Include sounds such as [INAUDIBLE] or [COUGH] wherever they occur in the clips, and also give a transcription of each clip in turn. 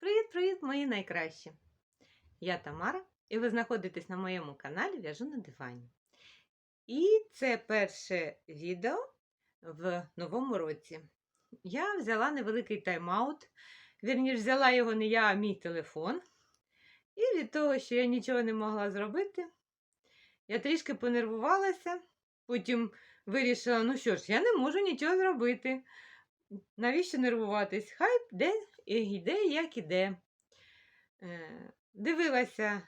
Привіт-привіт, мої найкращі! Я Тамара, і ви знаходитесь на моєму каналі В'яжу на дивані. І це перше відео в новому році. Я взяла невеликий тайм-аут. Вірніше, взяла його не я, а мій телефон. І від того, що я нічого не могла зробити, я трішки понервувалася, потім вирішила, ну що ж, я не можу нічого зробити. Навіщо нервуватись? Хай і йде, як іде. Е, Дивилася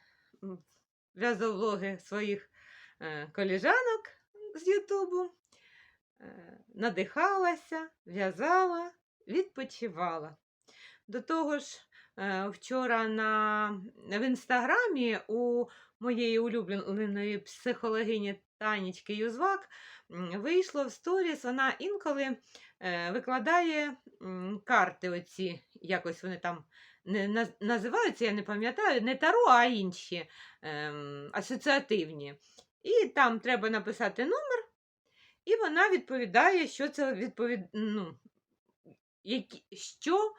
в'язовлоги своїх е, коліжанок з Ютубу, е, надихалася, в'язала, відпочивала. До того ж, вчора на, в інстаграмі у моєї улюбленої психологині Танічки Юзвак вийшло в сторіс, вона інколи е, викладає карти оці, якось вони там називаються, я не пам'ятаю, не таро, а інші ем, асоціативні. І там треба написати номер, і вона відповідає, що це відповід... ну, які... що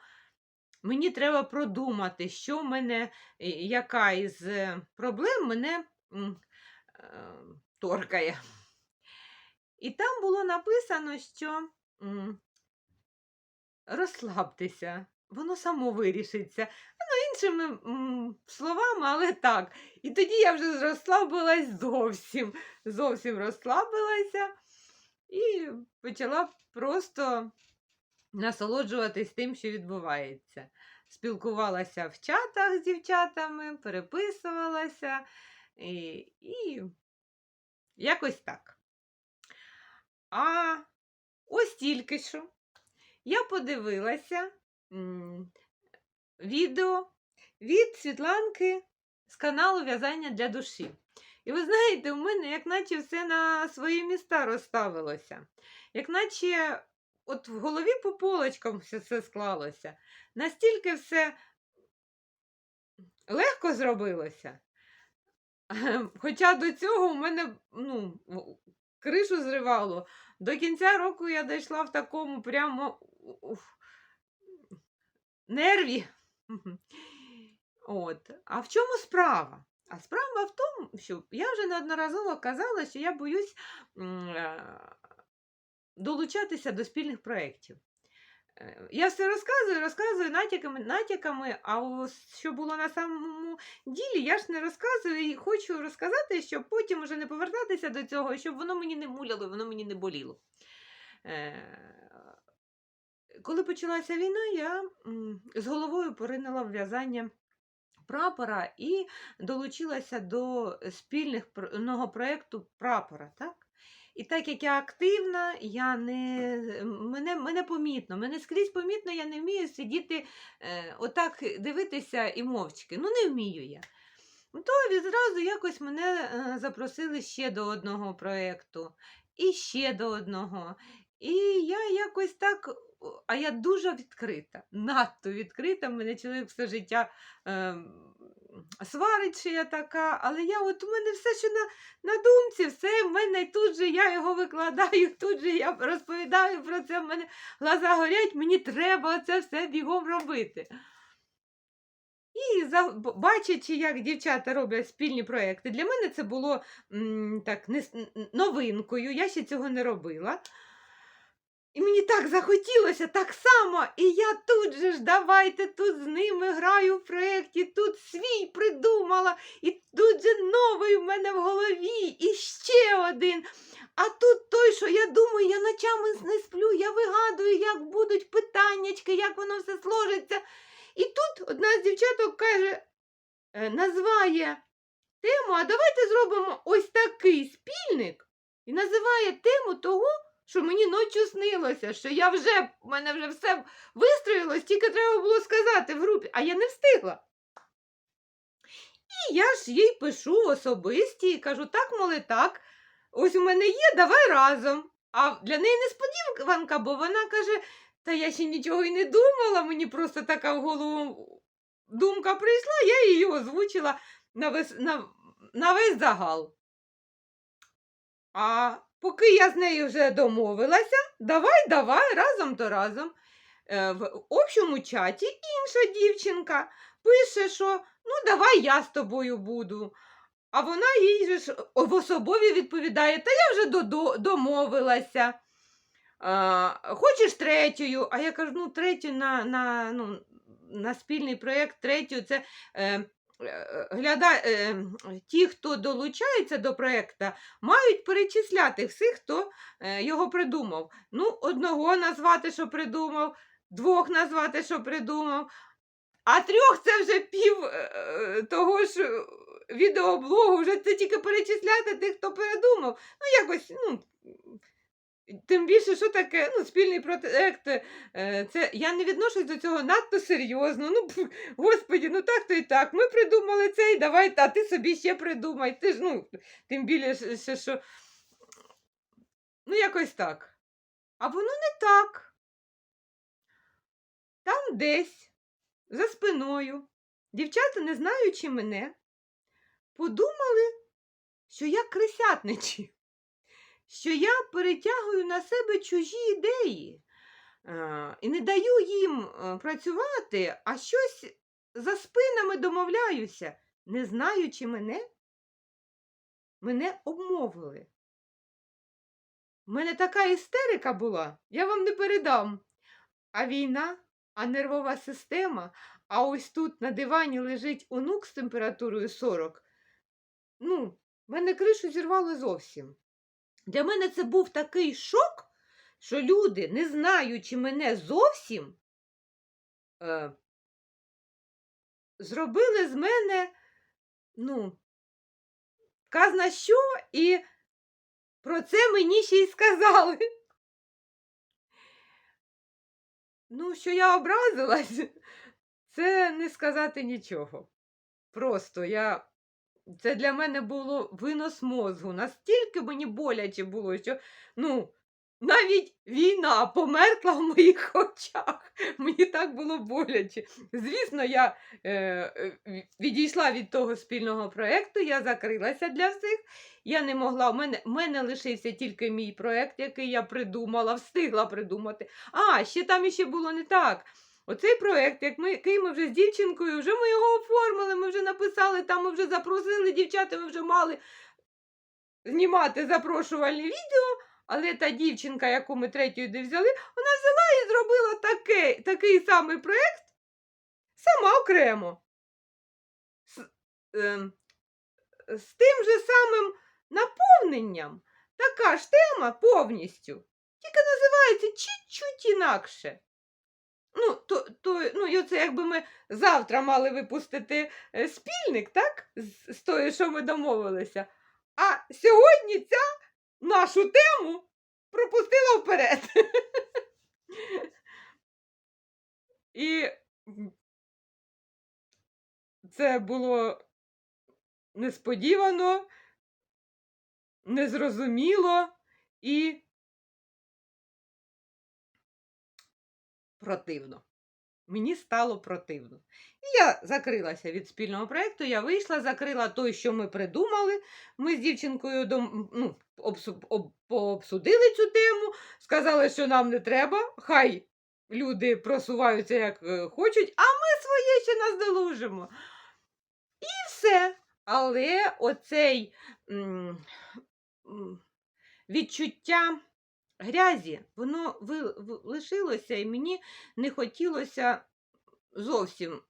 мені треба продумати, що в мене, яка із е, проблем мене е, торкає. І там було написано, що розслабтеся, воно само вирішиться. Ну, іншими словами, але так. І тоді я вже розслабилась зовсім, зовсім розслабилася і почала просто насолоджуватись тим, що відбувається. Спілкувалася в чатах з дівчатами, переписувалася і, і якось так. А ось тільки що я подивилася відео від Світланки з каналу В'язання для душі. І ви знаєте, у мене як наче все на свої міста розставилося. Як наче от в голові по полочкам все це склалося. Настільки все легко зробилося. [LAUGHS] Хоча до цього у мене ну, кришу зривало. До кінця року я дійшла в такому прямо уф, нерві. От. А в чому справа? А справа в тому, що я вже неодноразово казала, що я боюсь е, долучатися до спільних проєктів. Е, Я все розказую, розказую натяками, натяками, а що було на самому ділі, я ж не розказую і хочу розказати, щоб потім уже не повертатися до цього, щоб воно мені не муляло, воно мені не боліло. Е, Коли почалася війна, я з головою поринула в'язання прапора і долучилася до спільного проєкту прапора. Так? І так як я активна, я не, мене, мене помітно, мене скрізь помітно, я не вмію сидіти е, отак дивитися і мовчки. Ну, не вмію я. То відразу якось мене е, запросили ще до одного проєкту, і ще до одного. І я якось так, а я дуже відкрита, надто відкрита. Мене чоловік все життя е, сварить, я така, але я от у мене все, що на, на думці, все в мене тут же я його викладаю, [LAUGHS] тут же я розповідаю про це, в мене глаза горять, мені треба це все бігом робити. І бачачи, як дівчата роблять спільні проекти, для мене це було м, так, не, новинкою, я ще цього не робила. І мені так захотілося так само. І я тут же ж давайте тут з ними граю в проєкті, тут свій придумала, і тут же новий в мене в голові, і ще один. А тут той, що я думаю, я ночами не сплю, я вигадую, як будуть питаннячки, як воно все сложиться. І тут одна з дівчаток каже, е, називає тему, а давайте зробимо ось такий спільник і називає тему того, що мені ночі снилося, що я вже, в мене вже все вистроїлось, тільки треба було сказати в групі, а я не встигла. І я ж їй пишу особисті і кажу, так, моли, так, ось у мене є, давай разом. А для неї несподіванка, бо вона каже, та я ще нічого й не думала, мені просто така в голову думка прийшла, я її озвучила на весь, на, на весь загал. А поки я з нею вже домовилася, давай, давай, разом то разом. е, в общому чаті інша дівчинка пише, що ну давай я з тобою буду. А вона їй же ж в особові відповідає, та я вже домовилася. А, хочеш третьою? А я кажу, ну третю на, на, ну, на спільний проєкт, третю це е, гляда, е, ті, хто долучається до проєкту, мають перечисляти всіх, хто е, його придумав. Ну, одного назвати, що придумав, двох назвати, що придумав, а трьох це вже пів е, е, того ж е, відеоблогу, вже це тільки перечисляти тих, хто передумав. Ну, якось, ну. Тим більше, що таке ну, спільний проект, е, це я не відношусь до цього надто серйозно. Ну, господі, ну так то і так. Ми придумали це і давай, а ти собі ще придумай. Ти ж, ну, тим більше, що. Ну, якось так. А воно не так. Там десь, за спиною, дівчата, не знаючи мене, подумали, що я крисятничі, що я перетягую на себе чужі ідеї е, і не даю їм е, працювати, а щось за спинами домовляюся, не знаючи мене, мене обмовили. У мене така істерика була, я вам не передам. А війна, а нервова система, а ось тут на дивані лежить онук з температурою 40. Ну, мене кришу зірвало зовсім. Для мене це був такий шок, що люди, не знаючи мене зовсім, е, зробили з мене, ну, казна що, і про це мені ще й сказали. Ну, що я образилась, [LAUGHS] це не сказати нічого. Просто я. Це для мене було винос мозгу. Настільки мені боляче було, що ну, навіть війна померкла в моїх [LAUGHS] очах. Мені так було боляче. Звісно, я е, відійшла від того спільного проєкту, я закрилася для всіх. Я не могла, у мене, в мене лишився тільки мій проєкт, який я придумала, встигла придумати. А, ще там іще було не так. Оцей проєкт, як ми, який ми вже з дівчинкою, вже ми його оформили, ми вже написали, там ми вже запросили дівчата, ми вже мали знімати запрошувальні відео, але та дівчинка, яку ми третьою де взяли, вона взяла і зробила такий, такий самий проєкт сама окремо. З, ем, з тим же самим наповненням. Така ж тема повністю. Тільки називається чуть-чуть інакше. Ну, то, то, ну, і оце якби ми завтра мали випустити е, спільник, так? З, з тою, що ми домовилися. А сьогодні ця нашу тему пропустила вперед. [LAUGHS] І це було несподівано, незрозуміло і противно. Мені стало противно. І я закрилася від спільного проєкту, я вийшла, закрила той, що ми придумали. Ми з дівчинкою ну, обсу- пообсудили цю тему, сказали, що нам не треба, хай люди просуваються як е, хочуть, а ми своє ще наздолужимо. І все. Але оцей м, м, відчуття грязі, воно лишилося, і мені не хотілося зовсім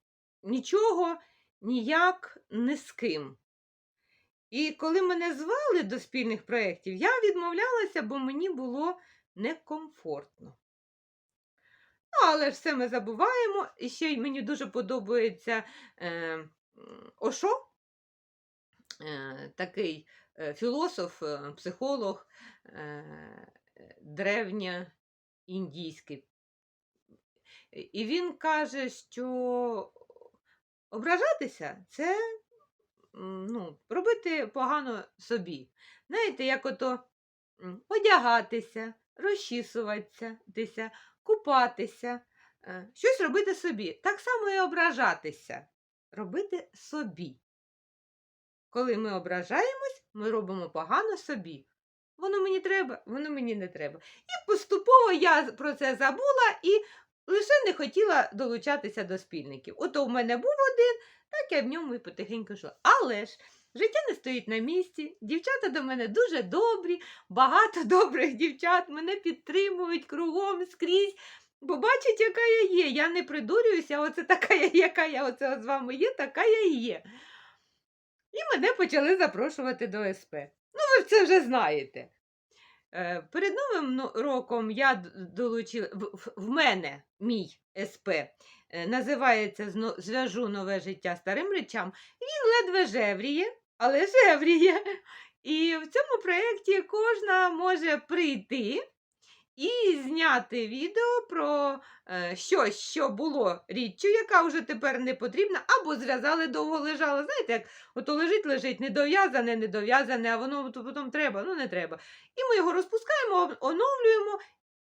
нічого, ніяк ні з ким. І коли мене звали до спільних проєктів, я відмовлялася, бо мені було некомфортно. Ну, але ж все ми забуваємо. І ще й мені дуже подобається е, Ошо, е, такий е, філософ, е, психолог е, древньоіндійський. І він каже, що ображатися це ну, робити погано собі. Знаєте, як ото одягатися, розчісуватися, купатися, е, щось робити собі. Так само і ображатися, робити собі. Коли ми ображаємось, ми робимо погано собі. Воно мені треба, воно мені не треба. І поступово я про це забула і лише не хотіла долучатися до спільників. Ото в мене був один, так я в ньому і потихеньку йшла. Але ж життя не стоїть на місці. Дівчата до мене дуже добрі, багато [LAUGHS] добрих дівчат мене підтримують кругом скрізь. Бо бачать, яка я є. Я не придурююся, оце така я, яка я оце з вами є, така я і є. І мене почали запрошувати до СП. Ну, ви це вже знаєте. Е, Перед Новим роком я долучила в, мене мій СП е, називається «Зно- Зв'яжу нове життя старим речам. Він ледве жевріє, але жевріє. І в цьому проєкті кожна може прийти і зняти відео про е, щось, що було річчю, яка вже тепер не потрібна, або зв'язали довго лежало. Знаєте, як ото лежить, лежить, недов'язане, недов'язане, а воно потім треба, ну не треба. І ми його розпускаємо, оновлюємо,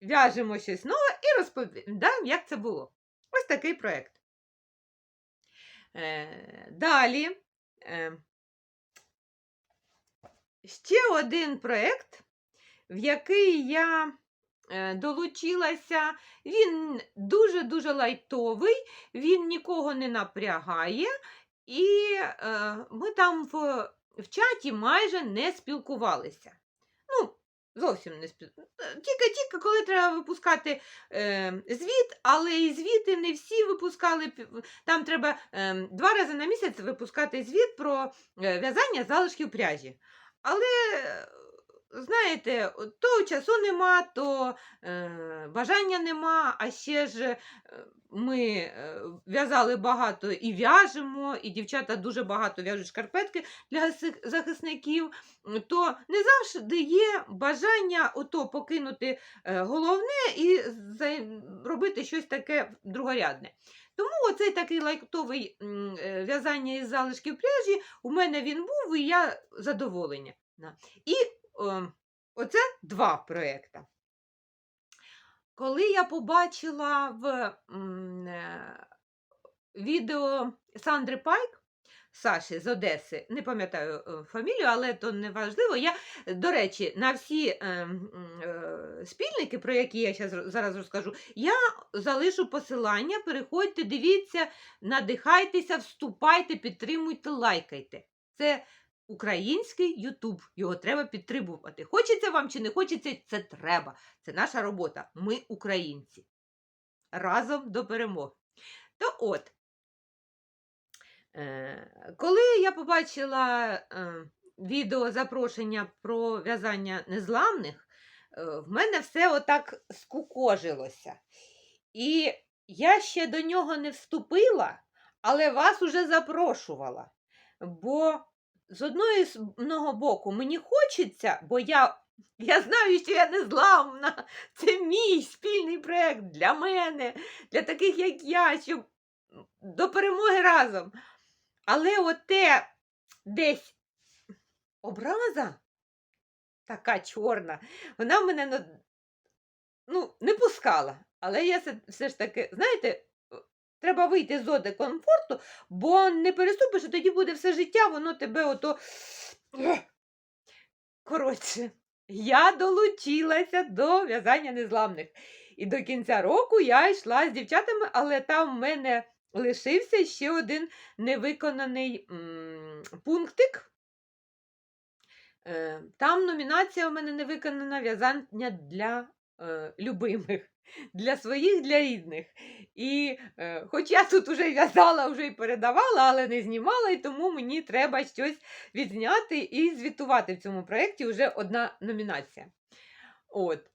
в'яжемо щось нове і розповідаємо, як це було. Ось такий проєкт. Е, далі. Е, ще один проєкт, в який я долучилася. Він дуже-дуже лайтовий, він нікого не напрягає, і е, ми там в, в чаті майже не спілкувалися. Ну, зовсім не спілкувалися. Тільки-тільки, коли треба випускати е, звіт, але і звіти не всі випускали. Там треба е, два рази на місяць випускати звіт про е, в'язання залишків пряжі. Але, е, знаєте, то часу нема, то е, бажання нема, а ще ж е, ми в'язали багато і в'яжемо, і дівчата дуже багато в'яжуть шкарпетки для захисників, то не завжди є бажання ото покинути е, головне і робити щось таке другорядне. Тому оцей такий лайтовий е, в'язання із залишків пряжі у мене він був, і я задоволення. І оце два проекти. Коли я побачила в е, відео Сандри Пайк, Саші з Одеси, не пам'ятаю е, фамілію, але то не важливо. Я, до речі, на всі е, е, спільники, про які я зараз розкажу, я залишу посилання. Переходьте, дивіться, надихайтеся, вступайте, підтримуйте, лайкайте. Це український Ютуб. Його треба підтримувати. Хочеться вам чи не хочеться, це треба. Це наша робота. Ми українці. Разом до перемоги. То от, е, коли я побачила е, відео запрошення про в'язання незламних, е, в мене все отак скукожилося. І я ще до нього не вступила, але вас уже запрошувала. Бо з одного боку мені хочеться, бо я, я знаю, що я незламна. [LAUGHS] Це мій спільний проєкт для мене, для таких, як я, щоб до перемоги разом. Але оте десь образа така чорна, вона мене ну, не пускала. Але я все, ж таки, знаєте, треба вийти з зони комфорту, бо не переступиш, і тоді буде все життя, воно тебе ото. Коротше, я долучилася до в'язання незламних. І до кінця року я йшла з дівчатами, але там в мене лишився ще один невиконаний м, пунктик. Е, Там номінація у мене не виконана в'язання для е, любимих, для своїх, для рідних. І е, хоч я тут уже в'язала, вже і передавала, але не знімала, і тому мені треба щось відзняти і звітувати в цьому проєкті вже одна номінація. От.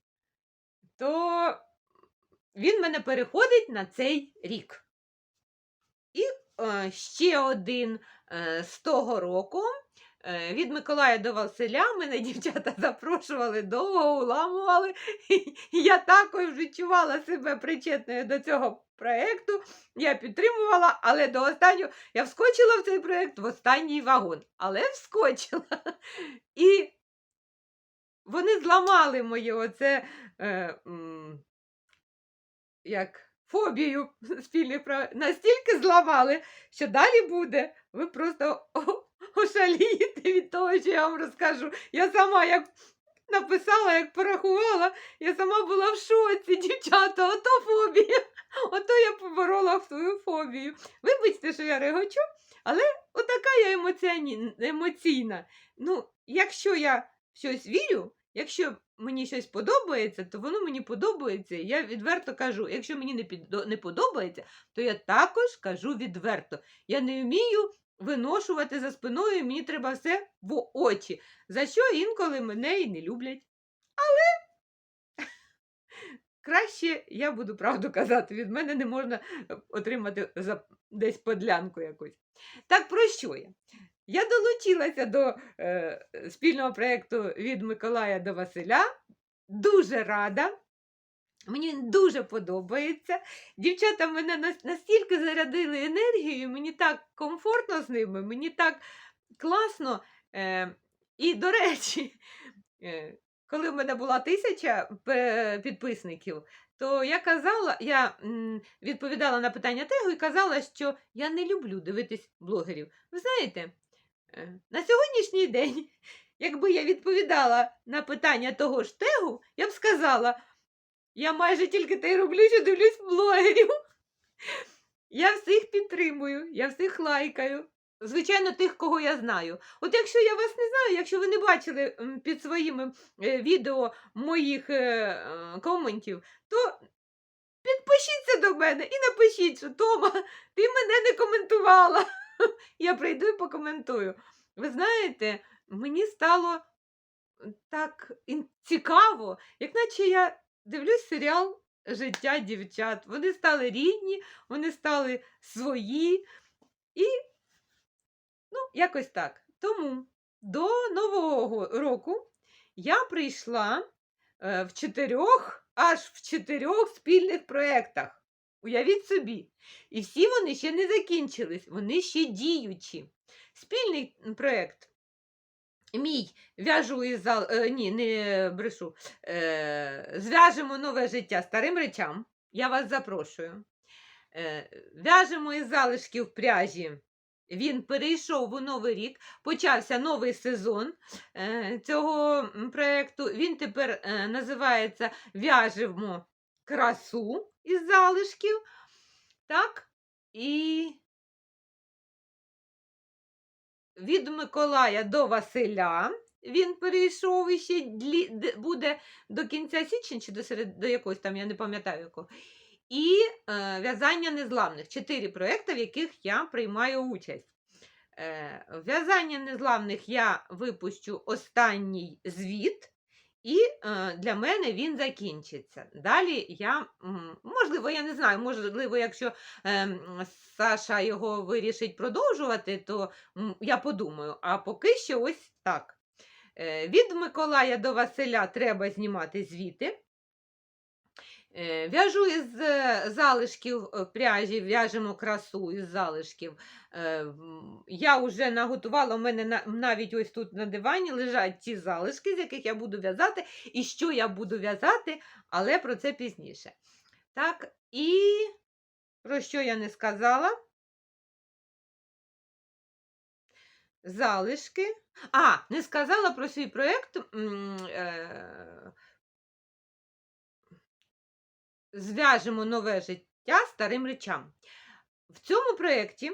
То він мене переходить на цей рік. І е, ще один е, з того року. Е, Від Миколая до Василя мене дівчата запрошували, довго уламували. І я також відчувала себе причетною до цього проєкту. Я підтримувала, але до останнього я вскочила в цей проєкт в останній вагон. Але вскочила. І вони зламали моє оце. Е, як фобію спільних прав настільки зламали, що далі буде. Ви просто ошалієте від того, що я вам розкажу. Я сама як написала, як порахувала, я сама була в шоці, [LAUGHS] дівчата, ото фобія. повернула в твою фобію. Вибачте, що я регочу, але отака я емоціоні... емоційна. Ну, якщо я в щось вірю, якщо мені щось подобається, то воно мені подобається. Я відверто кажу, якщо мені не, підо... не подобається, то я також кажу відверто. Я не вмію виношувати за спиною, мені треба все в очі, за що інколи мене і не люблять. Але [LAUGHS] Краще я буду правду казати, від мене не можна е, отримати за десь подлянку якусь. Так про що я? Я долучилася до е, спільного проєкту від Миколая до Василя. Дуже рада. Мені він дуже подобається. Дівчата мене настільки зарядили енергією, мені так комфортно з ними, мені так класно. Е, і, до речі, [LAUGHS] е, коли в мене була тисяча підписників, то я казала, я відповідала на питання тегу і казала, що я не люблю дивитись блогерів. Ви знаєте, е, на сьогоднішній день, [LAUGHS] якби я відповідала на питання того ж тегу, я б сказала, я майже тільки те й роблю, що дивлюсь блогерів. Я всіх підтримую, я всіх лайкаю. Звичайно, тих, кого я знаю. От якщо я вас не знаю, якщо ви не бачили під своїми е, відео моїх е, е, коментів, то підпишіться до мене і напишіть, що Тома, ти мене не коментувала. [LAUGHS] Я прийду і покоментую. Ви знаєте, мені стало так цікаво, як наче я дивлюсь серіал Життя дівчат. Вони стали рідні, вони стали свої. І Ну, якось так. Тому до Нового року я прийшла е, в чотирьох, аж в чотирьох спільних проєктах. Уявіть собі. І всі вони ще не закінчились, вони ще діючі. Спільний проєкт. Мій в'яжу із зал... е, ні, не брешу. Е, зв'яжемо нове життя старим речам. Я вас запрошую. Е, в'яжемо із залишків пряжі він перейшов у новий рік, почався новий сезон е, цього проєкту. Він тепер е, називається В'яжемо красу із залишків. Так? І від Миколая до Василя. Він перейшов і ще буде до кінця січня чи до, серед... до якогось там, я не пам'ятаю якого. І е, в'язання незламних. Чотири проекти, в яких я приймаю участь. Е, в'язання незламних я випущу останній звіт, і е, для мене він закінчиться. Далі я, можливо, я не знаю, можливо, якщо е, Саша його вирішить продовжувати, то я подумаю. А поки що ось так. Е, Від Миколая до Василя треба знімати звіти. Е, В'яжу із е, залишків е, пряжі, в'яжемо красу із залишків. Я вже наготувала, у мене навіть ось тут на дивані лежать ті залишки, з яких я буду в'язати, і що я буду в'язати, але про це пізніше. Так, і про що я не сказала? Залишки. А, не сказала про свій проєкт. е, Зв'яжемо нове життя старим речам. В цьому проєкті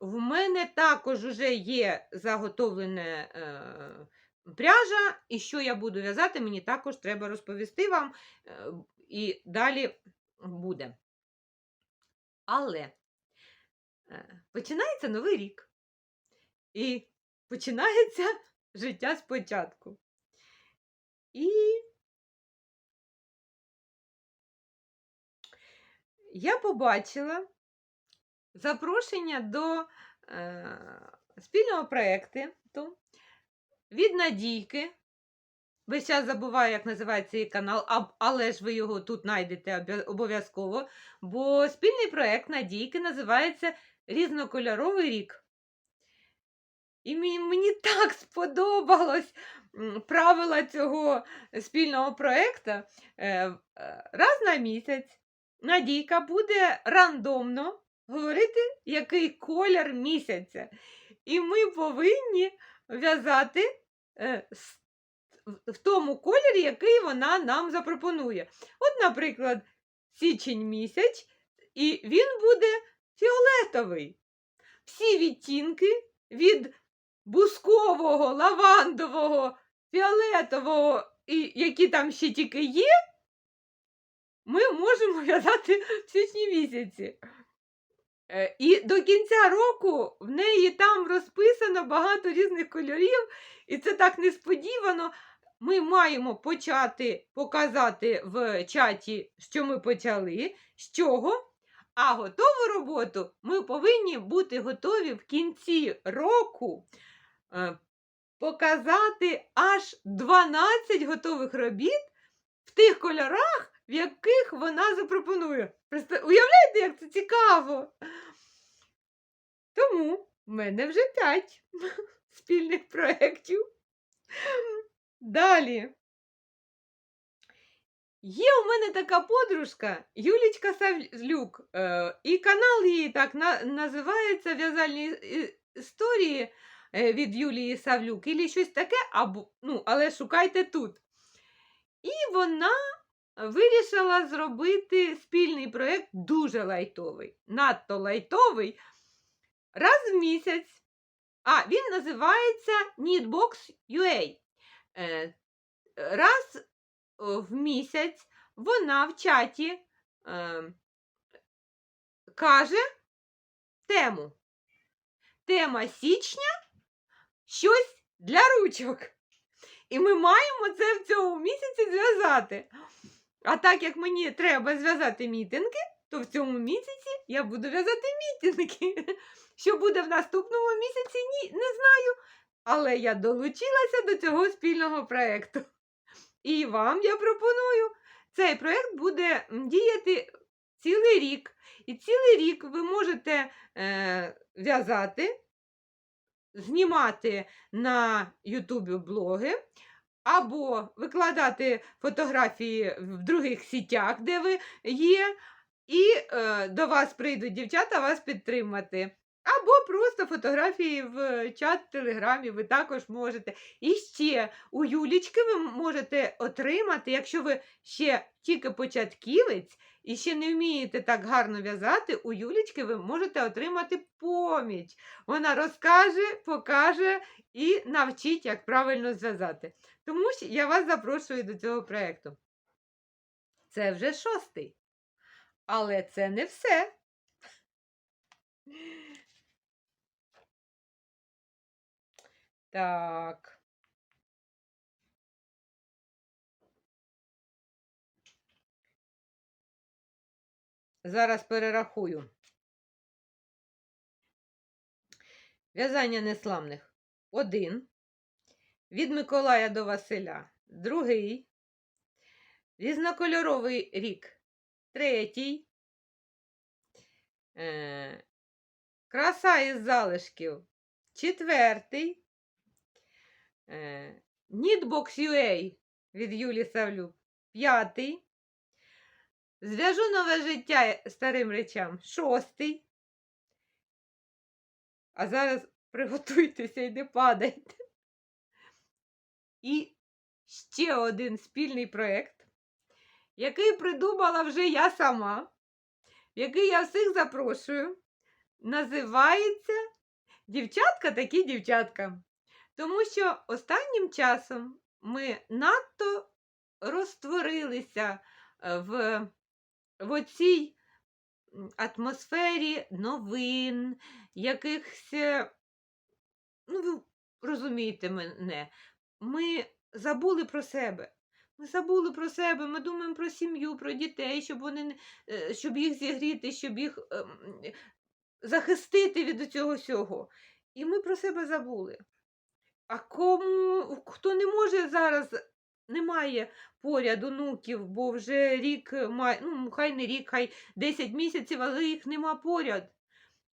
в мене також вже є заготовлене е, пряжа, і що я буду в'язати, мені також треба розповісти вам, е, і далі буде. Але е, починається новий рік. І починається життя спочатку. І я побачила запрошення до е, спільного проєкту від Надійки. Весь час забуваю, як називається її канал, але ж ви його тут знайдете обов'язково. Бо спільний проєкт Надійки називається Різнокольоровий рік. І мені, мені так сподобалось правила цього спільного проєкту. Е, е, Раз на місяць Надійка буде рандомно говорити, який колір місяця. І ми повинні в'язати е, в- тому кольорі, який вона нам запропонує. От, наприклад, січень місяць, і він буде фіолетовий. Всі відтінки від бускового, лавандового, фіолетового, і які там ще тільки є, ми можемо в'язати в січні місяці. Е, І до кінця року в неї там розписано багато різних кольорів, і це так несподівано. Ми маємо почати показати в чаті, що ми почали, з чого. А готову роботу ми повинні бути готові в кінці року е, показати аж 12 готових робіт в тих кольорах, в яких вона запропонує. Просто уявляєте, як це цікаво? Тому в мене вже 5 [LAUGHS] спільних проєктів. Далі. Є у мене така подружка Юлічка Савлюк, е, і канал її так на, називається В'язальні історії е, від Юлії Савлюк, і щось таке, або, ну, але шукайте тут. І вона вирішила зробити спільний проєкт дуже лайтовий, надто лайтовий, раз в місяць. А, він називається Knitbox UA. Е, Раз в місяць вона в чаті е, каже тему. Тема січня щось для ручок. І ми маємо це в цьому місяці зв'язати. А так як мені треба зв'язати мітинги, то в цьому місяці я буду в'язати мітинги. [LAUGHS] Що буде в наступному місяці, ні, не знаю. Але я долучилася до цього спільного проєкту. І вам я пропоную. Цей проєкт буде діяти цілий рік. І цілий рік ви можете е, в'язати, знімати на Ютубі блоги, або викладати фотографії в других сітях, де ви є, і е, до вас прийдуть дівчата вас підтримати. Або просто фотографії в чат в Телеграмі ви також можете. І ще у Юлічки ви можете отримати, якщо ви ще тільки початківець і ще не вмієте так гарно в'язати, у Юлічки ви можете отримати поміч. Вона розкаже, покаже і навчить, як правильно зв'язати. Тому що я вас запрошую до цього проєкту. Це вже шостий. Але це не все. Так. Зараз перерахую. В'язання несламних. Один. Від Миколая до Василя. Другий. Різнокольоровий рік. Третій. Е, краса із залишків. Четвертий. Е, Knitbox UA від Юлі Савлюк. П'ятий. Зв'яжу нове життя старим речам. Шостий. А зараз приготуйтеся і не падайте. І ще один спільний проєкт, який придумала вже я сама, який я всіх запрошую. Називається Дівчатка такі дівчатка. Тому що останнім часом ми надто розтворилися е, в, в оцій атмосфері новин, якихось, е, ну, ви розумієте мене, ми забули про себе. Ми забули про себе, ми думаємо про сім'ю, про дітей, щоб вони е, щоб їх зігріти, щоб їх ем, захистити від цього всього. І ми про себе забули. А кому хто не може зараз, немає поряд онуків, бо вже рік має, ну хай не рік, хай 10 місяців, але їх нема поряд.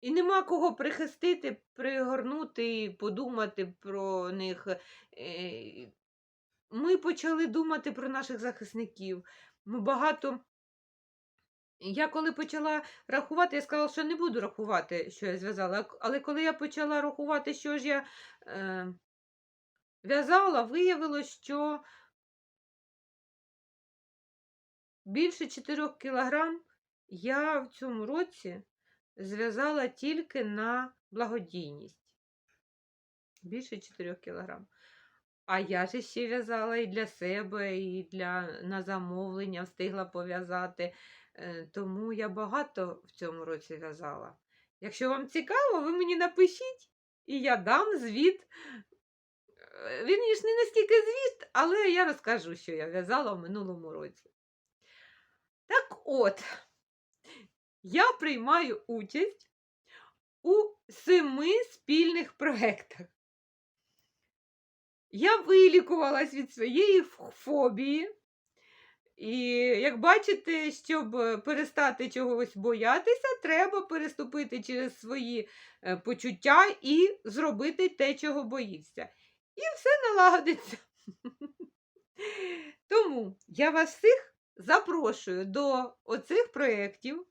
І нема кого прихистити, пригорнути і подумати про них. Е, Ми почали думати про наших захисників. Ми багато. Я коли почала рахувати, я сказала, що не буду рахувати, що я зв'язала. Але коли я почала рахувати, що ж я е, в'язала, виявилось, що більше 4 кілограм я в цьому році зв'язала тільки на благодійність. Більше 4 кілограм. А я ж ще в'язала і для себе, і для на замовлення встигла пов'язати. Е, Тому я багато в цьому році в'язала. Якщо вам цікаво, ви мені напишіть, і я дам звіт. Е, Він ж не настільки звіт, але я розкажу, що я в'язала в минулому році. Так от, я приймаю участь у семи спільних проєктах. Я вилікувалась від своєї фобії. І як бачите, щоб е, перестати чогось боятися, треба переступити через свої е, почуття і зробити те, чого боїшся. І все налагодиться. [LAUGHS] Тому я вас всіх запрошую до оцих проєктів.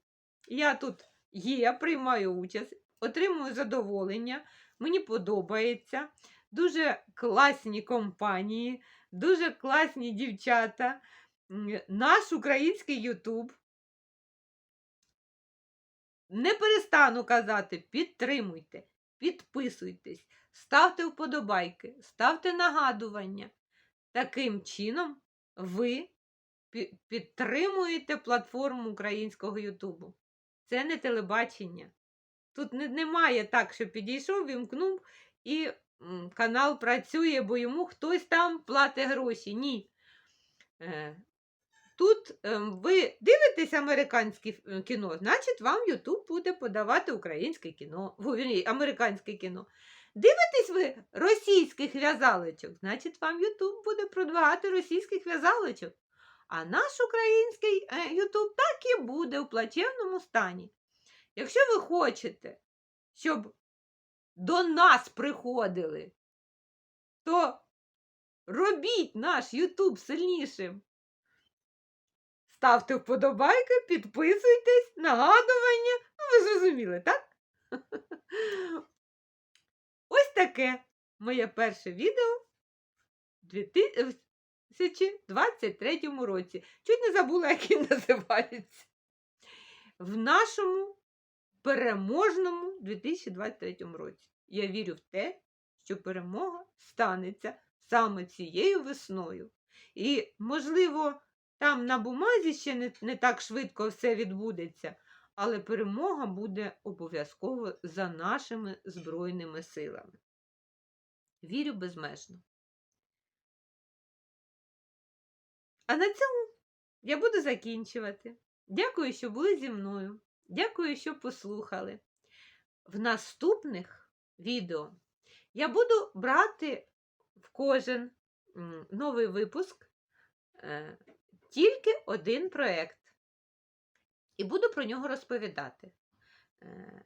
Я тут є, приймаю участь, отримую задоволення, мені подобається. Дуже класні компанії, дуже класні дівчата. Наш український Ютуб. Не перестану казати, підтримуйте, підписуйтесь, ставте вподобайки, ставте нагадування. Таким чином ви підтримуєте платформу українського Ютубу. Це не телебачення. Тут не, немає так, що підійшов, вімкнув і м, канал працює, бо йому хтось там платить гроші. Ні. Е, Тут е, ви дивитесь американське кіно, значить, вам Ютуб буде подавати українське кіно, вірні, американське кіно. Дивитесь ви російських в'язалочок, значить, вам Ютуб буде продавати російських в'язалочок. А наш український е, Ютуб так і буде в плачевному стані. Якщо ви хочете, щоб до нас приходили, то робіть наш Ютуб сильнішим. Ставте вподобайки, підписуйтесь, нагадування. Ну, ви зрозуміли, так? [LAUGHS] Ось таке моє перше відео 2023 році. Чуть не забула, як він [LAUGHS] називається. В нашому переможному 2023 році. Я вірю в те, що перемога станеться саме цією весною. І, можливо, там на бумазі ще не, не так швидко все відбудеться, але перемога буде обов'язково за нашими Збройними силами. Вірю безмежно. А на цьому я буду закінчувати. Дякую, що були зі мною. Дякую, що послухали. В наступних відео я буду брати в кожен новий випуск е, тільки один проєкт. І буду про нього розповідати. Е,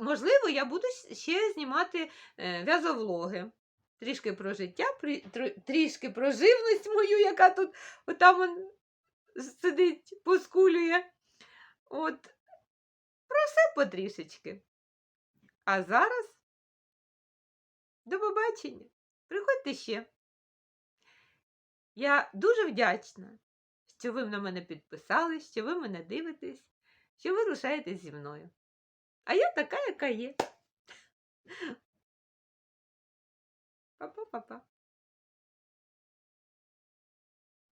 Можливо, я буду ще знімати е, в'язовлоги. Трішки про життя, трішки про живність мою, яка тут отам сидить, поскулює. От, про все потрішечки. А зараз до побачення. Приходьте ще. Я дуже вдячна, що ви на мене підписались, що ви мене дивитесь, що ви рушаєтесь зі мною. А я така, яка є. Papá, papá.